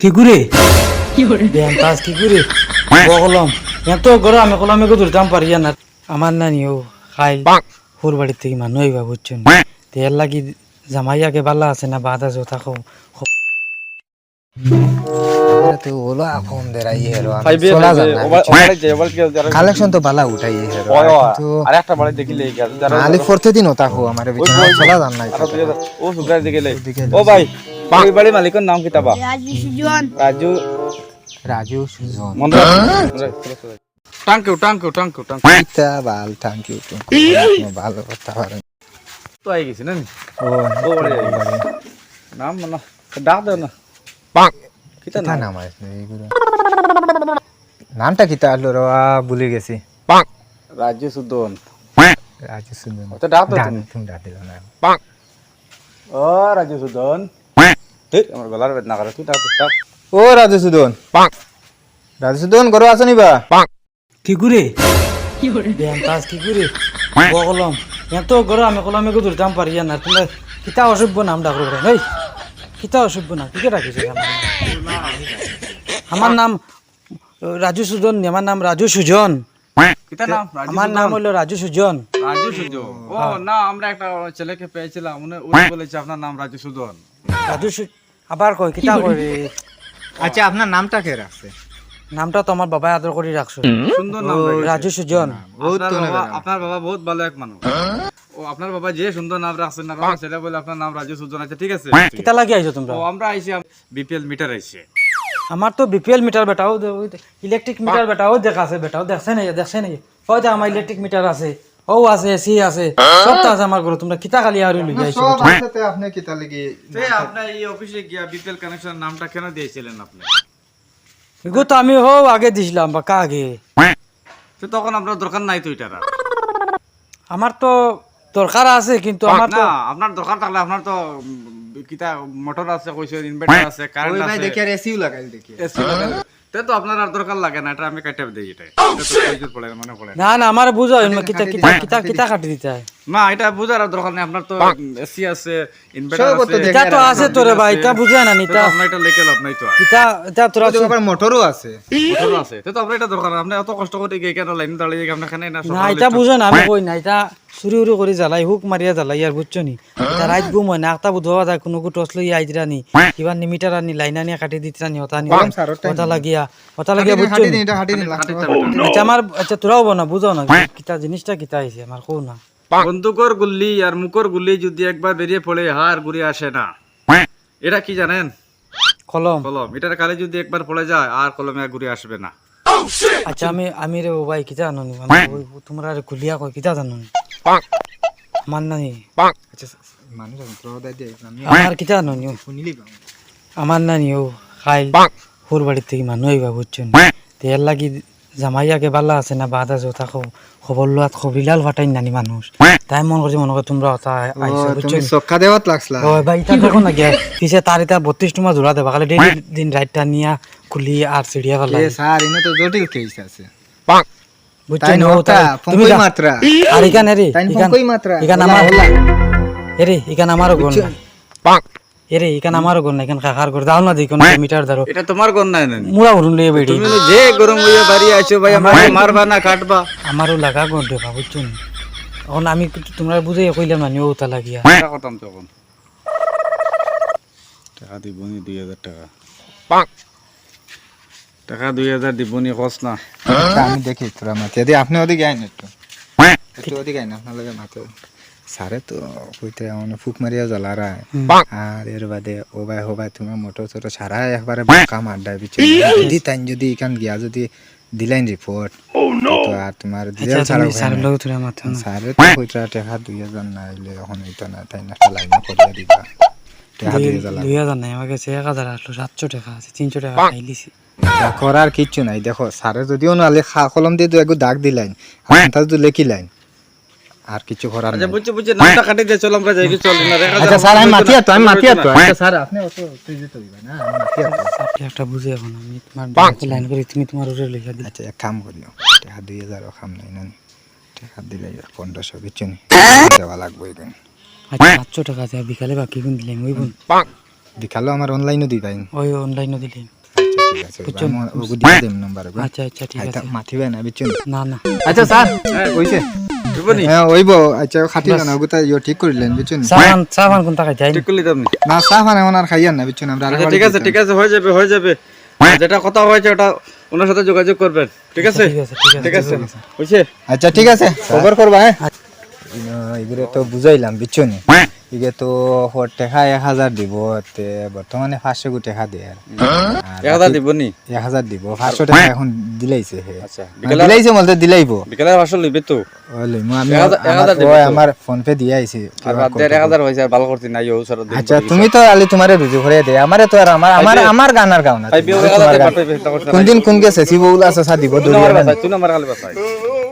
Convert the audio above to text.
কি করে? ব্যায়াম কাজ কি করে বকলম এত গরম আমি কলমে ধরতাম পারি না আমার নানি ও খাই। হুর বাড়ির থেকে মানুষ আইবা বুঝছেন? তেল লাগি জামাইয়াকে বালা আছে না বাদ আছে থাকো। কালেকশন তো বালা উঠাই ফোরতে দিন ওটা হো আমার চলা যান না ও সুগার দেখিলে ও ভাই। ওই বাড়ি মালিকের নাম কি তাবা রাজু সুজন রাজু রাজু সুজন মন্দির টাঙ্কিউ টাঙ্কিউ টাঙ্কিউ টাঙ্কিউ ইতা বাল থ্যাংক ইউ টু ভালো কথা পারেন তো আই গেছি না নি? ও ও বাড়ি আই গেছি। নাম না ডাক দাও না কিতা কিতা নাম নাম আছে এইগুলো নামটা কিতা আলো রে ভুলে গেছি রাজু সুদন রাজু সুজন তো ডাক দাও তুমি তুমি ডাক দিল না ও রাজু সুদন এই, আমার গলার করে তুই ডাক ও রাজু সুজন রাজু সুজন ঘরে আছো নিবা? কি করে ব্যায়াম কাজ কি করে বকলম এত গরম আমি কলমে গো ধরতাম পারি না তোমরা কিতা অসভ্য নাম ডাকো করে এই কিতা অসভ্য নাম। কি রাখিস আমার নাম রাজু সুজন আমার নাম রাজু সুজন আমার নাম হলো রাজু সুজন রাজু সুজন ও না আমরা একটা ছেলেকে পেয়েছিলাম। উনি উনি বলেছে আপনার নাম রাজু সুদন রাজু সু আবার কই কিতা করে আচ্ছা আপনার নামটা কে রাখছে নামটা তো আমার বাবা আদর করে রাখছো সুন্দর নাম রাজু সুজন আপনার বাবা আপনার বাবা বহুত ভালো এক মানুষ ও আপনার বাবা যে সুন্দর নাম রাখছেন না সেটা বলে আপনার নাম রাজু সুজন আছে ঠিক আছে। কিতা লাগি আইছো তোমরা? ও আমরা আইছি বিপিএল মিটার আইছে আমার তো বিপিএল মিটার বেটাও ইলেকট্রিক মিটার বেটাও দেখা আছে বেটাও দেখছে নাই দেখছে নাই। হয়তো আমার ইলেকট্রিক মিটার আছে। ও আছে এসি আছে। সব তো আছে আমার ঘরে তোমরা কিতা খালি আর লই যাইছো আপনি কিতা লাগি সে আপনার এই অফিসে গিয়া বিপিএল কানেকশন নামটা কেন দিয়েছিলেন আপনি? এগো তো আমি হো আগে দিছিলাম বা কা আগে? তো তখন আপনার দরকার নাই তো এটার। আমার তো দরকার আছে কিন্তু আমার তো না আপনার দরকার থাকলে আপনার তো কিতা মোটর আছে কইছো ইনভার্টার আছে কারেন্ট আছে। দেখি আর এসিও লাগাইল দেখি। এসি লাগালে তে তো আপনার আর দরকার লাগে না এটা আমি কাটে দেই এটা। পড়ে না, মনে পড়ে না। আমার বুঝা কিতা কিতা কিতা কিতা কাটি দিতে হয়? না এটা বুঝার দরকার নেই আপনার তো এসি আছে ইনভার্টার আছে এটা তো আছে তোরে ভাই এটা বুঝে না নিতা। আপনার এটা লেকে লাভ নাই তো আর। কিতা এটা তোরা আবার মোটরও আছে। মোটর আছে তো তো আপনার এটা দরকার আপনি এত কষ্ট করে গিয়ে কেন লাইন দাঁড়িয়ে গিয়ে আপনার এখানে না না এটা বুঝো না আমি কই না এটা চুরি উরি করে জ্বালাই হুক মারিয়া জ্বালাই আর বুঝছ নি? এটা রাত ঘুম হয় না একটা বুধবা যায় কোনো কো টস লই আইদিরা নি কিবা নি মিটার আনি লাইন আনি কাটি দিতরা নি হতা নি হতা লাগিয়া হতা লাগিয়া বুঝছ হাঁটি নি? এটা হাঁটি দিন আচ্ছা আমার আচ্ছা তোরাও বনা বুঝো না কিতা জিনিসটা কিতা আইছে আমার কও না। বন্দুকর গুল্লি আর মুকর গুল্লি যদি একবার বেরিয়ে পড়ে হার ঘুরে আসে না। এটা কি জানেন? কলম। কলম। এটার কালে যদি একবার পড়ে যায় আর কলমে আর ঘুরে আসবে না। আচ্ছা আমি আমি রে ও ভাই কিতা জানো নি ওই তোমরা রে কুলিয়া কই কিতা জানো নি আমার নানি আচ্ছা মানুষ প্রদায় দিয়ে আমি আমার কিতা জানো নি শুনিলি আমার নানি ও খাই হুর বাড়ির থেকে মানুষ আইবা বুঝছেন? তেল লাগি জামাইয়াকে বালা আছে না বাদ আছে থাকো খবর লোয়াত খবিলাল ফাটাই নানি মানুষ তাই মন করছে মনে করে তোমরা ওটা তুমি সক্কা দেওয়াত লাগছলা। ও ভাই ইটা দেখো না গিয়া পিছে তার এটা বত্রিশ টুমা জোড়া দেবা খালি ডেইলি দিন রাইটটা নিয়া খুলি আর সিড়িয়া ফেলা এ স্যার ইনো তো জটিল কেস আছে। বুঝছেন তাই ও নটা তাই- তুমি মাত্রা আর রে মাত্রা আমার এরে আমারও গন না এরে এখান আমারও গন না এখান কাকার করে দাও না দেখো না মিটার ধরো। এটা তোমার গন নাই নানি। মুড়া ভরুন লিয়ে বেড়ি। তুমি যে গরম হইয়া বাড়ি আছো ভাই আমার মারবা না কাটবা। আমারও লাগা গন দেবা বুঝছেন এখন আমি তোমরা বুঝে কইলাম না নিও তা লাগিয়া। টাকা করতাম তখন? টাকা দিবনি দুই হাজার টাকা। টাকা দুই হাজার দিবনি কস না। আচ্ছা, আমি দেখি তোরা মাথা দিয়ে আপনি ওদিকে আইন একটু। একটু ওদিকে আইন আপনার লগে মাথা সারে তো কইতে এমন ফুক মারিয়া জ্বালারা আর এর বাদে ও ভাই হো ভাই তোমার মোটর ছোট সারা একবারে কাম আড্ডায় বিচ্ছে যদি তাই যদি এখান গিয়া যদি দিলাইন রিপোর্ট তো আর তোমার আচ্ছা ছাড়া সারের লগে তোরা মাথা সারে তো কইতরা টাকা দুই হাজার না হইলে এখন হইতো না তাই না একটা লাইনে করিয়া দিবা দুই হাজার নাই আমার কাছে এক হাজার আসলো সাতশো টাকা আছে তিনশো টাকা খাইলিছি করার কিচ্ছু নাই দেখো সারে যদিও নালে খা কলম দিয়ে তো একটু দাগ দিলাইন তার তো লেখি লাইন আর কিছু করার আচ্ছা নাই। বুঝছে বুঝছে নামটা কাটি দিয়ে চলো আমরা যাই চল না দেখা আচ্ছা স্যার আমি মাতিয়া তো আমি মাতিয়া তো। আচ্ছা স্যার আপনি অত উত্তেজিত হইবেন না আমি মাতিয়া তো। আপনি একটা বুঝে এখন আমি তোমার লাইন করে তুমি তোমার উড়ে লিখা দিলে আচ্ছা এক কাম করিও টাকা দুই হাজারও কাম নাই না টাকা দিলে পনেরোশো কিচ্ছু নেই দেওয়া লাগবে এখানে। আচ্ছা সাতশো টাকা আছে বিকালে বাকি কোন দিলাম ওই বোন? দেখাল আমার অনলাইনও দিবাই ওই অনলাইনে দিলি আচ্ছা আচ্ছা আচ্ছা ঠিক আছে। মাতিবে না বুঝছেন না। না আচ্ছা স্যার কইছে বুঝবনি হ্যাঁ ওইব আচ্ছা খাটি না ওগুতা ইয়ে ঠিক করিলেন বুঝছেন সামান সামান কোন টাকা যাই ঠিক করলি তো আপনি না চা ফান আর খাইয়ান না বুঝছেন আমরা আচ্ছা ঠিক আছে ঠিক আছে হয়ে যাবে হয়ে যাবে যেটা কথা হয়েছে ওটা ওনার সাথে যোগাযোগ করবেন ঠিক আছে ঠিক আছে ঠিক আছে ঠিক আছে বুঝছে আচ্ছা ঠিক আছে খবর করবা হ্যাঁ এগুলো তো বুঝাইলাম বুঝছেন ইগে তো টেকা এক হাজার দিব তে বর্তমানে পাঁচশো গো টাকা দেয় আর। এক হাজার দিবনি এক হাজার দিব পাঁচশো টাকা এখন দিলাইছে হে। আচ্ছা মানে দিলাইছে বলতে দিলাইব। বিকেলে আসল নিবে তো। লইমু আমি এক হাজার- আমার- দিব আমার ফোন পে দিয়ে আইছি আর এক হাজার হয়েছে ভালো করতে নাই ও সারা দিন আচ্ছা তুমি তো আলি তোমারে রুজু করে দে আমারে তো আর আমার আমার আমার গান আর গাও না পাইবে এক হাজার দিয়ে পাঠাইবে চিন্তা করছ না। কোন দিন কোন গেছে শিবউল আছে সা দিব তুই